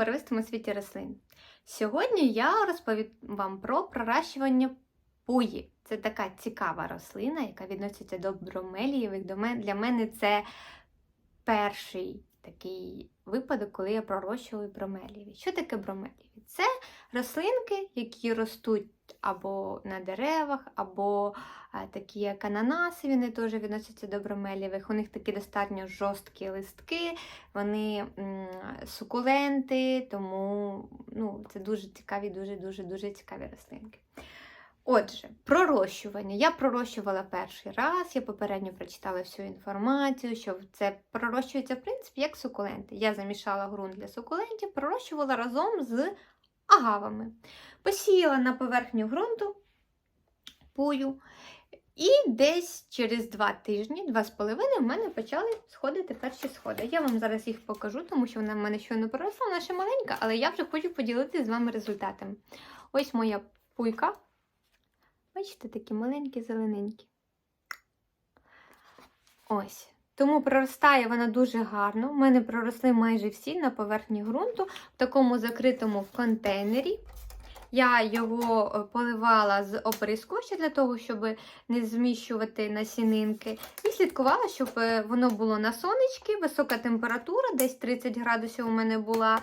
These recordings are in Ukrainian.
барвистому світі рослин. Сьогодні я розповім вам про проращування пуї. Це така цікава рослина, яка відноситься до бромелієвих. Для мене це перший такий випадок, коли я пророщую бромелієві. Що таке бромелієві? Це рослинки, які ростуть або на деревах, або такі як ананаси, вони теж відносяться до бромелієвих. У них такі достатньо жорсткі листки, вони сукуленти, тому ну, це дуже цікаві, дуже-дуже дуже цікаві рослинки. Отже, пророщування. Я пророщувала перший раз, я попередньо прочитала всю інформацію, що це пророщується, в принципі, як сукуленти. Я замішала ґрунт для сукулентів, пророщувала разом з агавами. Посіяла на поверхню ґрунту пую. І десь через два тижні, два з половиною, в мене почали сходити перші сходи. Я вам зараз їх покажу, тому що вона в мене щойно проросла, вона ще маленька, але я вже хочу поділитися з вами результатами. Ось моя пуйка. Бачите, такі маленькі, зелененькі. Ось. Тому проростає вона дуже гарно. У мене проросли майже всі на поверхні ґрунту, в такому закритому контейнері. Я його е, поливала з оприскувача для того, щоб не зміщувати насінинки. І слідкувала, щоб е, воно було на сонечки, висока температура, десь 30 градусів у мене була.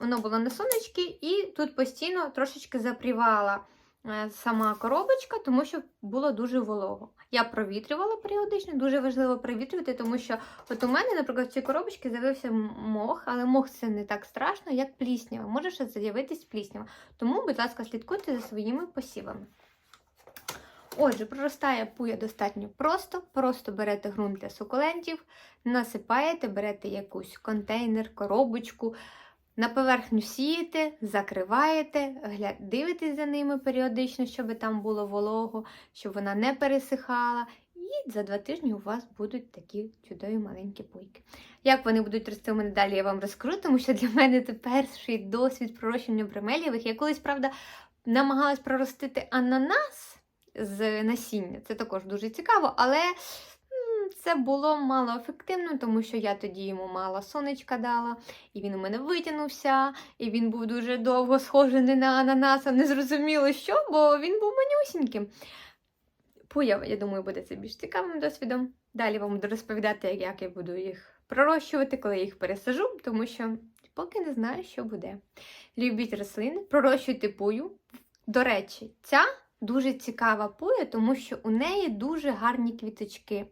Воно було на сонечки, і тут постійно трошечки запрівала сама коробочка, тому що було дуже волого. Я провітрювала періодично, дуже важливо провітрювати, тому що от у мене, наприклад, в цій коробочці з'явився мох, але мох це не так страшно, як пліснява. Може ще з'явитись пліснява. Тому, будь ласка, слідкуйте за своїми посівами. Отже, проростає пуя достатньо просто. Просто берете ґрунт для сукулентів, насипаєте, берете якусь контейнер, коробочку, на поверхню сієте, закриваєте, дивитесь за ними періодично, щоб там було волого, щоб вона не пересихала. І за два тижні у вас будуть такі чудові маленькі пуйки. Як вони будуть рости у мене далі, я вам розкажу, тому що для мене це перший досвід пророщення бремелєвих. Я колись, правда, намагалась проростити ананас з насіння. Це також дуже цікаво, але це було мало ефективно, тому що я тоді йому мало сонечка дала, і він у мене витягнувся, і він був дуже довго схожий на ананаса, не зрозуміло що, бо він був манюсіньким. Пуя, я думаю, буде це більш цікавим досвідом. Далі вам буду розповідати, як я буду їх пророщувати, коли я їх пересажу, тому що поки не знаю, що буде. Любіть рослини, пророщуйте пую. До речі, ця дуже цікава пуя, тому що у неї дуже гарні квіточки.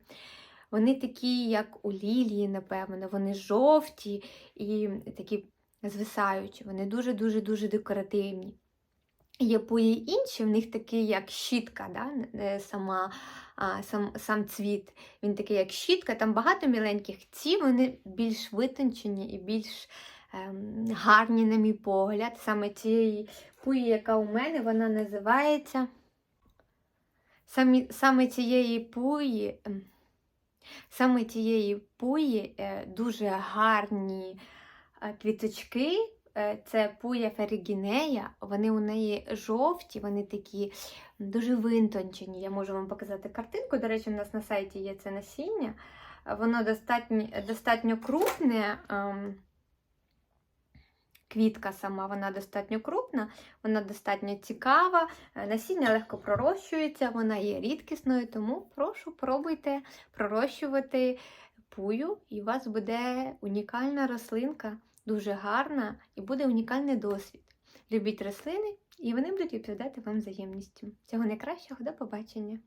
Вони такі, як у лілії, напевно, вони жовті і такі звисаючі. Вони дуже-дуже дуже декоративні. Є пуї інші, в них такий, як щітка, да? е, сама, а, сам, сам цвіт. Він такий, як щітка, там багато міленьких. Ці вони більш витончені і більш ем, гарні, на мій погляд. Саме цієї пуї, яка у мене, вона називається. Самі, саме цієї пуї, ем, саме тієї пуї е, дуже гарні е, квіточки. Е, Це пуя ферігінея, вони у неї жовті, вони такі дуже винтончені. Я можу вам показати картинку. До речі, у нас на сайті є це насіння. Воно достатньо, достатньо крупне. Квітка сама, вона достатньо крупна, вона достатньо цікава. Е, Насіння легко пророщується, вона є рідкісною, тому прошу пробуйте пророщувати пую, і у вас буде унікальна рослинка, дуже гарна, і буде унікальний досвід. Любіть рослини, і вони будуть відповідати вам взаємністю. Всього найкращого, до побачення!